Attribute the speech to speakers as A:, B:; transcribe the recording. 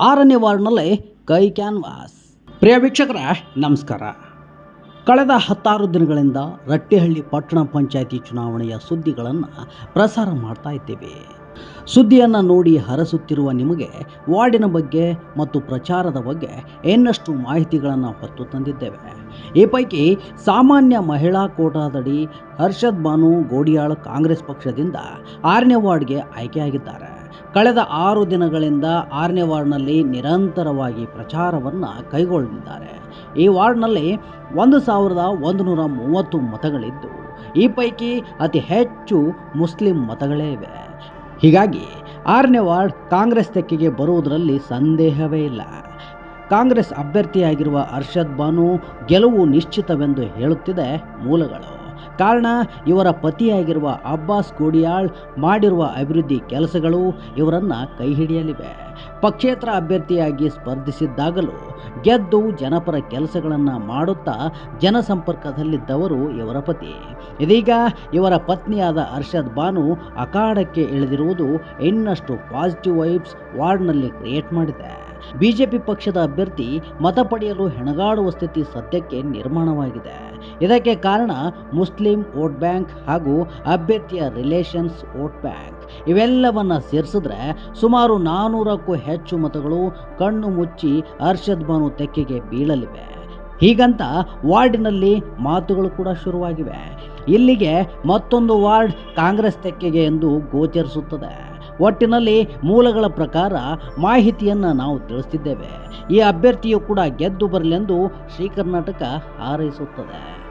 A: ಆರನೇ ವಾರ್ಡ್ನಲ್ಲಿ ಕೈ ಕ್ಯಾನ್ವಾಸ್. ಪ್ರಿಯ ವೀಕ್ಷಕರ, ನಮಸ್ಕಾರ. ಕಳೆದ ಹತ್ತಾರು ದಿನಗಳಿಂದ ರಟ್ಟಿಹಳ್ಳಿ ಪಟ್ಟಣ ಪಂಚಾಯಿತಿ ಚುನಾವಣೆಯ ಸುದ್ದಿಗಳನ್ನು ಪ್ರಸಾರ ಮಾಡ್ತಾ ಇದ್ದೇವೆ. ಸುದ್ದಿಯನ್ನು ನೋಡಿ ಹರಸುತ್ತಿರುವ ನಿಮಗೆ ವಾರ್ಡಿನ ಬಗ್ಗೆ ಮತ್ತು ಪ್ರಚಾರದ ಬಗ್ಗೆ ಇನ್ನಷ್ಟು ಮಾಹಿತಿಗಳನ್ನು ಹೊತ್ತು ತಂದಿದ್ದೇವೆ. ಈ ಪೈಕಿ ಸಾಮಾನ್ಯ ಮಹಿಳಾ ಕೋಟಾದಡಿ ಹರ್ಷದ್ ಬಾನು ಗೋಡಿಯಾಳ್ ಕಾಂಗ್ರೆಸ್ ಪಕ್ಷದಿಂದ ಆರನೇ ವಾರ್ಡ್ಗೆ ಆಯ್ಕೆಯಾಗಿದ್ದಾರೆ. ಕಳೆದ ಆರು ದಿನಗಳಿಂದ ಆರನೇ ವಾರ್ಡ್ನಲ್ಲಿ ನಿರಂತರವಾಗಿ ಪ್ರಚಾರವನ್ನು ಕೈಗೊಳ್ಳಲಿದ್ದಾರೆ. ಈ ವಾರ್ಡ್ನಲ್ಲಿ ಒಂದು ಸಾವಿರದ ಒಂದು ನೂರ ಮೂವತ್ತು ಮತಗಳಿದ್ದು, ಈ ಪೈಕಿ ಅತಿ ಹೆಚ್ಚು ಮುಸ್ಲಿಂ ಮತಗಳೇ ಇವೆ. ಹೀಗಾಗಿ ಆರನೇ ವಾರ್ಡ್ ಕಾಂಗ್ರೆಸ್ ತೆಕ್ಕಿಗೆ ಬರುವುದರಲ್ಲಿ ಸಂದೇಹವೇ ಇಲ್ಲ. ಕಾಂಗ್ರೆಸ್ ಅಭ್ಯರ್ಥಿಯಾಗಿರುವ ಅರ್ಷದ್ ಬಾನು ಗೆಲುವು ನಿಶ್ಚಿತವೆಂದು ಹೇಳುತ್ತಿದೆ ಮೂಲಗಳು. ಕಾರಣ ಇವರ ಪತಿಯಾಗಿರುವ ಅಬ್ಬಾಸ್ ಕೋಡಿಯಾಳ್ ಮಾಡಿರುವ ಅಭಿವೃದ್ಧಿ ಕೆಲಸಗಳು ಇವರನ್ನು ಕೈ ಹಿಡಿಯಲಿವೆ. ಪಕ್ಷೇತರ ಅಭ್ಯರ್ಥಿಯಾಗಿ ಸ್ಪರ್ಧಿಸಿದ್ದಾಗಲೂ ಗೆದ್ದು ಜನಪರ ಕೆಲಸಗಳನ್ನು ಮಾಡುತ್ತಾ ಜನಸಂಪರ್ಕದಲ್ಲಿದ್ದವರು ಇವರ ಪತಿ. ಇದೀಗ ಇವರ ಪತ್ನಿಯಾದ ಅರ್ಷದ್ ಬಾನು ಅಖಾಡಕ್ಕೆ ಇಳಿದಿರುವುದು ಇನ್ನಷ್ಟು ಪಾಸಿಟಿವ್ ವೈಬ್ಸ್ ವಾರ್ಡ್ನಲ್ಲಿ ಕ್ರಿಯೇಟ್ ಮಾಡಿದೆ. ಬಿಜೆಪಿ ಪಕ್ಷದ ಅಭ್ಯರ್ಥಿ ಮತ ಪಡೆಯಲು ಹೆಣಗಾಡುವ ಸ್ಥಿತಿ ಸದ್ಯಕ್ಕೆ ನಿರ್ಮಾಣವಾಗಿದೆ. ಇದಕ್ಕೆ ಕಾರಣ ಮುಸ್ಲಿಂ ವೋಟ್ ಬ್ಯಾಂಕ್ ಹಾಗೂ ಅಭ್ಯರ್ಥಿಯ ರಿಲೇಷನ್ಸ್ ವೋಟ್ ಬ್ಯಾಂಕ್. ಇವೆಲ್ಲವನ್ನ ಸೇರಿಸಿದ್ರೆ ಸುಮಾರು ನಾನೂರಕ್ಕೂ ಹೆಚ್ಚು ಮತಗಳು ಕಣ್ಣು ಮುಚ್ಚಿ ಅರ್ಷದ್ ಬಾನು ತೆಕ್ಕೆಗೆ ಬೀಳಲಿವೆ. ಹೀಗಂತ ವಾರ್ಡಿನಲ್ಲಿ ಮಾತುಗಳು ಕೂಡ ಶುರುವಾಗಿವೆ. ಇಲ್ಲಿಗೆ ಮತ್ತೊಂದು ವಾರ್ಡ್ ಕಾಂಗ್ರೆಸ್ ತೆಕ್ಕೆಗೆ ಎಂದು ಗೋಚರಿಸುತ್ತದೆ. ಒಟ್ಟಿನಲ್ಲಿ ಮೂಲಗಳ ಪ್ರಕಾರ ಮಾಹಿತಿಯನ್ನು ನಾವು ತಿಳಿಸ್ತಿದ್ದೇವೆ. ಈ ಅಭ್ಯರ್ಥಿಯು ಕೂಡ ಗೆದ್ದು ಬರಲೆಂದು ಶ್ರೀ ಕರ್ನಾಟಕ ಹಾರೈಸುತ್ತದೆ.